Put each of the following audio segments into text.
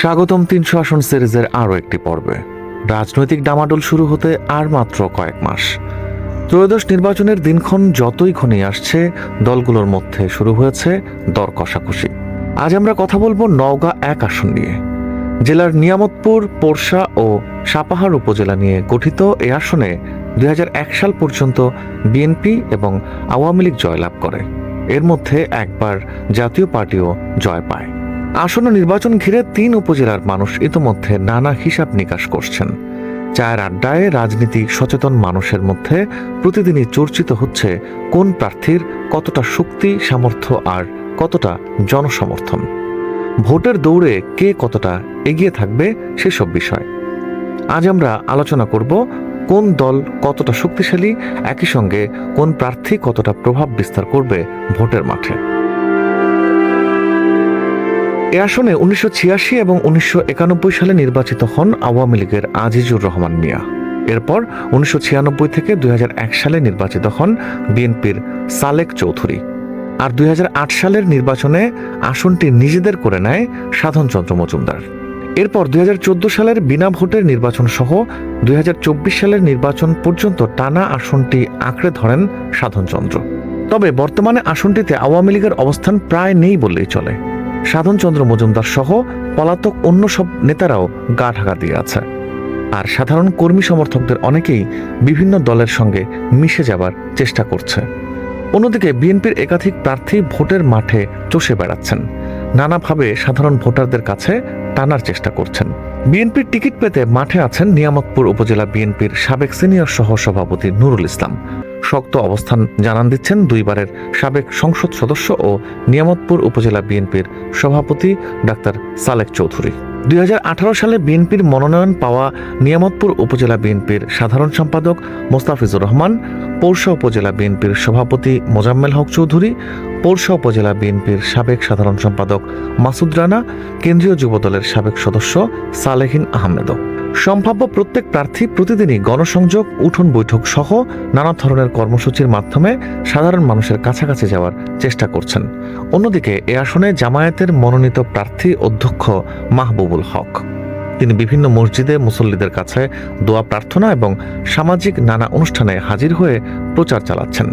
স্বাগতম তিনশো আসন সিরিজের আরও একটি পর্বে। রাজনৈতিক ডামাডোল শুরু হতে আর মাত্র কয়েক মাস। ত্রয়োদশ নির্বাচনের দিনক্ষণ যতই ঘনিয়ে আসছে, দলগুলোর মধ্যে শুরু হয়েছে দর কষাকষি। আজ আমরা কথা বলব নওগাঁ এক আসন নিয়ে। জেলার নিয়ামতপুর, পোরশা ও সাপাহার উপজেলা নিয়ে গঠিত এই আসনে দুই হাজার এক সাল পর্যন্ত বিএনপি এবং আওয়ামী লীগ জয়লাভ করে। এর মধ্যে একবার জাতীয় পার্টিও জয় পায়। আসন্ন নির্বাচন ঘিরে তিন উপজেলার মানুষ ইতোমধ্যে নানা হিসাব নিকাশ করছেন। চায়ের আড্ডায় রাজনীতি সচেতন মানুষের মধ্যে প্রতিদিনই চর্চিত হচ্ছে কোন প্রার্থীর কতটা শক্তি, সামর্থ্য আর কতটা জনসমর্থন। ভোটের দৌড়ে কে কতটা এগিয়ে থাকবে সেসব বিষয়। আজ আমরা আলোচনা করব কোন দল কতটা শক্তিশালী, একই সঙ্গে কোন প্রার্থী কতটা প্রভাব বিস্তার করবে ভোটের মাঠে। এ আসনে উনিশশো ছিয়াশি এবং উনিশশো একানব্বই সালে নির্বাচিত হন আওয়ামী লীগের আজিজুর রহমান মিয়া। এরপর উনিশশো ছিয়ানব্বই থেকে দুই হাজার এক সালে নির্বাচিত হন বিএনপির সালেক চৌধুরী। আর দুই হাজার আট সালের নির্বাচনে আসনটি নিজেদের করে নেয় সাধনচন্দ্র মজুমদার। এরপর দুই হাজার চোদ্দ সালের বিনা ভোটের নির্বাচন সহ দুই হাজার চব্বিশ সালের নির্বাচন পর্যন্ত টানা আসনটি আঁকড়ে ধরেন সাধনচন্দ্র। তবে বর্তমানে আসনটিতে আওয়ামী লীগের অবস্থান প্রায় নেই বললেই চলে। সাধনচন্দ্র মজুমদার সহ পলাতক অন্য সব নেতারাও গা ঢাকা দিয়ে আছে। আর সাধারণ কর্মী সমর্থকদের অনেকেই বিভিন্ন দলের সঙ্গে মিশে যাবার চেষ্টা করছে। অন্যদিকে বিএনপির একাধিক প্রার্থী ভোটের মাঠে চষে বেড়াচ্ছেন। নানাভাবে সাধারণ ভোটারদের কাছে টানার চেষ্টা করছেন। বিএনপির টিকিট পেতে মাঠে আছেন নিয়ামকপুর উপজেলা বিএনপির সাবেক সিনিয়র সহ সভাপতি নুরুল ইসলাম। শক্ত অবস্থান জানান দিচ্ছেন দুইবারের সাবেক সংসদ সদস্য ও নিয়ামতপুর উপজেলা বিএনপির সভাপতি ডাক্তার সালেক চৌধুরী। দুই হাজার আঠারো সালে বিএনপির মনোনয়ন পাওয়া নিয়ামতপুর উপজেলা বিএনপির সাধারণ সম্পাদক মোস্তাফিজুর রহমান পৌরসা উপজেলা বিএনপির সভাপতি মোজাম্মেল হক চৌধুরী পৌরসা উপজেলা বিএনপির সাবেক সাধারণ সম্পাদক মাসুদ রানা, কেন্দ্রীয় যুবদলের সাবেক সদস্য সালেহিন আহমেদও। সম্ভাব্য প্রত্যেক প্রার্থী প্রতিদিনই গণসংযোগ, উঠোন বৈঠক সহ নানা ধরনের কর্মসূচির মাধ্যমে সাধারণ মানুষের কাছাকাছি যাওয়ার চেষ্টা করছেন। অন্যদিকে এ আসনে জামায়াতের মনোনীত প্রার্থী অধ্যক্ষ মাহবুবুল হক। তিনি বিভিন্ন মসজিদে মুসল্লিদের কাছে দোয়া প্রার্থনা এবং সামাজিক নানা অনুষ্ঠানে হাজির হয়ে প্রচার চালাচ্ছেন।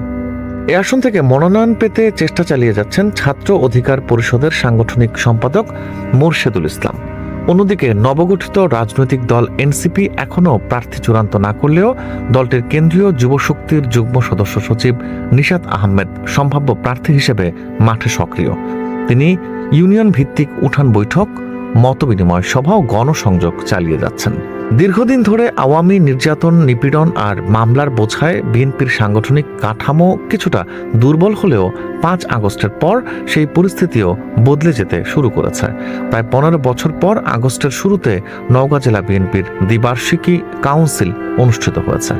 এ আসন থেকে মনোনয়ন পেতে চেষ্টা চালিয়ে যাচ্ছেন ছাত্র অধিকার পরিষদের সাংগঠনিক সম্পাদক মোরশেদুল ইসলাম। অন্যদিকে নবগঠিত রাজনৈতিক দল এনসিপি এখনও প্রার্থী চূড়ান্ত না করলেও দলটির কেন্দ্রীয় যুবশক্তির যুগ্ম সদস্য সচিব নিশাদ আহমেদ সম্ভাব্য প্রার্থী হিসেবে মাঠে সক্রিয়। তিনি ইউনিয়ন ভিত্তিক উঠান বৈঠক, মতবিনিময় সভা ও গণসংযোগ চালিয়ে যাচ্ছেন। দীর্ঘদিন ধরে আওয়ামী নির্যাতন, নিপীড়ন আর মামলার বোঝায় বিএনপির সাংগঠনিক কাঠামো কিছুটা দুর্বল হলেও পাঁচ আগস্টের পর সেই পরিস্থিতিও বদলে যেতে শুরু করেছে। প্রায় পনেরো বছর পর আগস্টের শুরুতে নওগাঁ জেলা বিএনপির দ্বিবার্ষিকী কাউন্সিল অনুষ্ঠিত হয়েছে।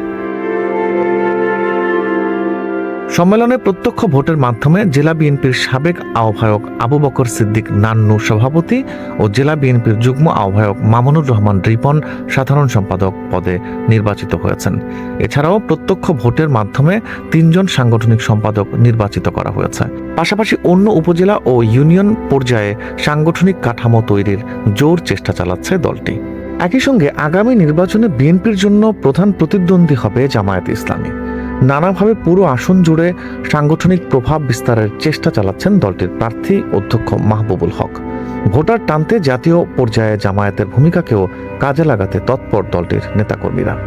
সম্মেলনে প্রত্যক্ষ ভোটের মাধ্যমে জেলা বিএনপির সাবেক আহ্বায়ক আবু বকর সিদ্দিক, নান্নু সভাপতি ও জেলা বিএনপির যুগ্ম আহ্বায়ক মামুনুর রহমান রিপন সাধারণ সম্পাদক পদে নির্বাচিত হয়েছেন। এছাড়াও প্রত্যক্ষ ভোটের মাধ্যমে তিনজন সাংগঠনিক সম্পাদক নির্বাচিত করা হয়েছে। পাশাপাশি অন্য উপজেলা ও ইউনিয়ন পর্যায়ে সাংগঠনিক কাঠামো তৈরির জোর চেষ্টা চালাচ্ছে দলটি। একই সঙ্গে আগামী নির্বাচনে বিএনপির জন্য প্রধান প্রতিদ্বন্দ্বী হবে জামায়াত ইসলামী। নানাভাবে পুরো আসন জুড়ে সাংগঠনিক প্রভাব বিস্তারের চেষ্টা চালাচ্ছেন দলটির প্রার্থী অধ্যক্ষ মাহবুবুল হক। ভোটার টানতে জাতীয় পর্যায়ে জামায়াতের ভূমিকাকেও কাজে লাগাতে তৎপর দলটির নেতাকর্মীরা।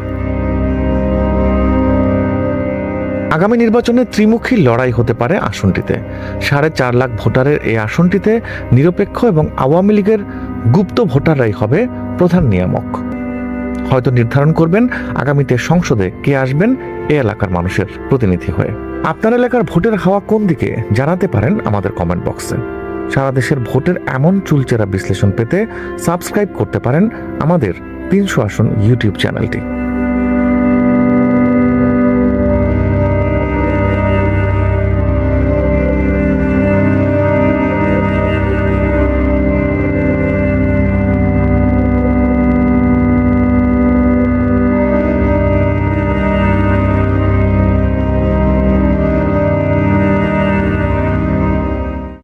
আগামী নির্বাচনে ত্রিমুখী লড়াই হতে পারে আসনটিতে। সাড়ে চার লাখ ভোটারের এই আসনটিতে নিরপেক্ষ এবং আওয়ামী লীগের গুপ্ত ভোটাররাই হবে প্রধান নিয়ামক। হয়তো নির্ধারণ করবেন, আগামীতে সংসদে কে আসবেন এ এলাকার মানুষের প্রতিনিধি হয়ে। আপনার এলাকার ভোটের হাওয়া কোন দিকে? জানাতে পারেন আমাদের কমেন্ট বক্সে। সারা দেশের ভোটের এমন চুলচেরা বিশ্লেষণ পেতে সাবস্ক্রাইব করতে পারেন আমাদের তিনশো আসন ইউটিউব চ্যানেলটি।